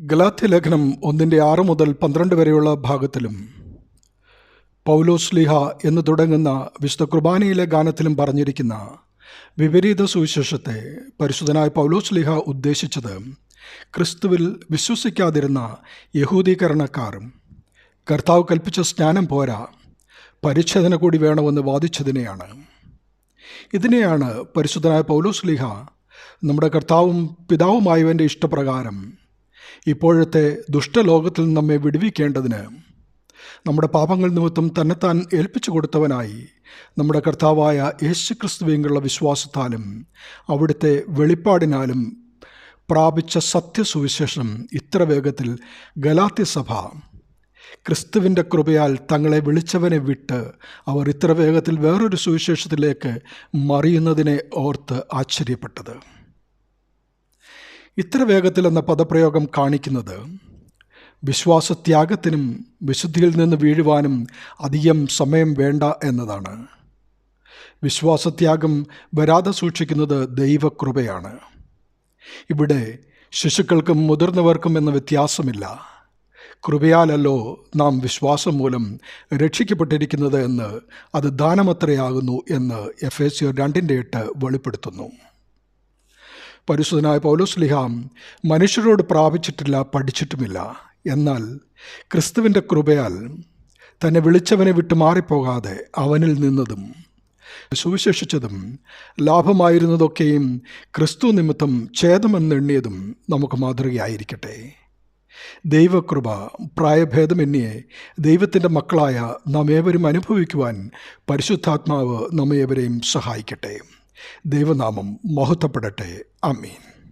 ഗലാത്യ ലേഖനം ഒന്നിന്റെ ആറ് മുതൽ പന്ത്രണ്ട് വരെയുള്ള ഭാഗത്തിലും പൗലോസ്ലിഹ എന്ന് തുടങ്ങുന്ന വിശുദ്ധ കുർബാനയിലെ ഗാനത്തിലും പറഞ്ഞിരിക്കുന്ന വിപരീത സുവിശേഷത്തെ പരിശുദ്ധനായ പൗലോസ്ലിഹ ഉദ്ദേശിച്ചത് ക്രിസ്തുവിൽ വിശ്വസിക്കാതിരുന്ന യഹൂദീകരണക്കാരും കർത്താവ് കൽപ്പിച്ച സ്നാനം പോരാ പരിച്ഛേദന കൂടി വേണമെന്ന് വാദിച്ചതിനെയാണ്. ഇതിനെയാണ് പരിശുദ്ധനായ പൗലോസ്ലിഹ നമ്മുടെ കർത്താവും പിതാവുമായവന്റെ ഇഷ്ടപ്രകാരം ഇപ്പോഴത്തെ ദുഷ്ടലോകത്തിൽ നമ്മെ വിടുവിക്കേണ്ടതിന് നമ്മുടെ പാപങ്ങൾ നിമിത്തം തന്നെത്താൻ ഏൽപ്പിച്ചു കൊടുത്തവനായി നമ്മുടെ കർത്താവായ യേശു ക്രിസ്തുവിനുള്ള വിശ്വാസത്താലും അവിടുത്തെ വെളിപ്പാടിനാലും പ്രാപിച്ച സത്യസുവിശേഷം ഇത്ര വേഗത്തിൽ ഗലാത്യസഭ ക്രിസ്തുവിന്റെ കൃപയാൽ തങ്ങളെ വിളിച്ചവനെ വിട്ട് അവർ ഇത്ര വേഗത്തിൽ വേറൊരു സുവിശേഷത്തിലേക്ക് മറിയുന്നതിനെ ഓർത്ത് ആശ്ചര്യപ്പെട്ടത്. ഇത്ര വേഗത്തിൽ എന്ന പദപ്രയോഗം കാണിക്കുന്നത് വിശ്വാസത്യാഗത്തിനും വിശുദ്ധിയിൽ നിന്ന് വീഴുവാനും അധികം സമയം വേണ്ട എന്നതാണ്. വിശ്വാസത്യാഗം വരാതെ സൂക്ഷിക്കുന്നത് ദൈവകൃപയാണ്. ഇവിടെ ശിശുക്കൾക്കും മുതിർന്നവർക്കും എന്ന വ്യത്യാസമില്ല. കൃപയാലല്ലോ നാം വിശ്വാസം മൂലം രക്ഷിക്കപ്പെട്ടിരിക്കുന്നത് എന്ന് അത് ദാനമത്രയാകുന്നു എന്ന് എഫ് എസ് രണ്ടിന്റെ എട്ട് വെളിപ്പെടുത്തുന്നു. പരിശുദ്ധനായ പൗലോസ്ലിഹാം മനുഷ്യരോട് പ്രാപിച്ചിട്ടില്ല പഠിച്ചിട്ടുമില്ല. എന്നാൽ ക്രിസ്തുവിന്റെ കൃപയാൽ തന്നെ വിളിച്ചവനെ വിട്ടു മാറിപ്പോകാതെ അവനിൽ നിന്നതും സുവിശേഷിച്ചതും ലാഭമായിരുന്നതൊക്കെയും ക്രിസ്തു നിമിത്തം ഛേദമെന്നെണ്ണിയതും നമുക്ക് മാതൃകയായിരിക്കട്ടെ. ദൈവകൃപ പ്രായഭേദമെന്നിയെ ദൈവത്തിന്റെ മക്കളായ നാം ഏവരും അനുഭവിക്കുവാൻ പരിശുദ്ധാത്മാവ് നമ്മേവരെയും സഹായിക്കട്ടെ. ദൈവനാമം മഹത്വപ്പെടട്ടെ. അമ്മീൻ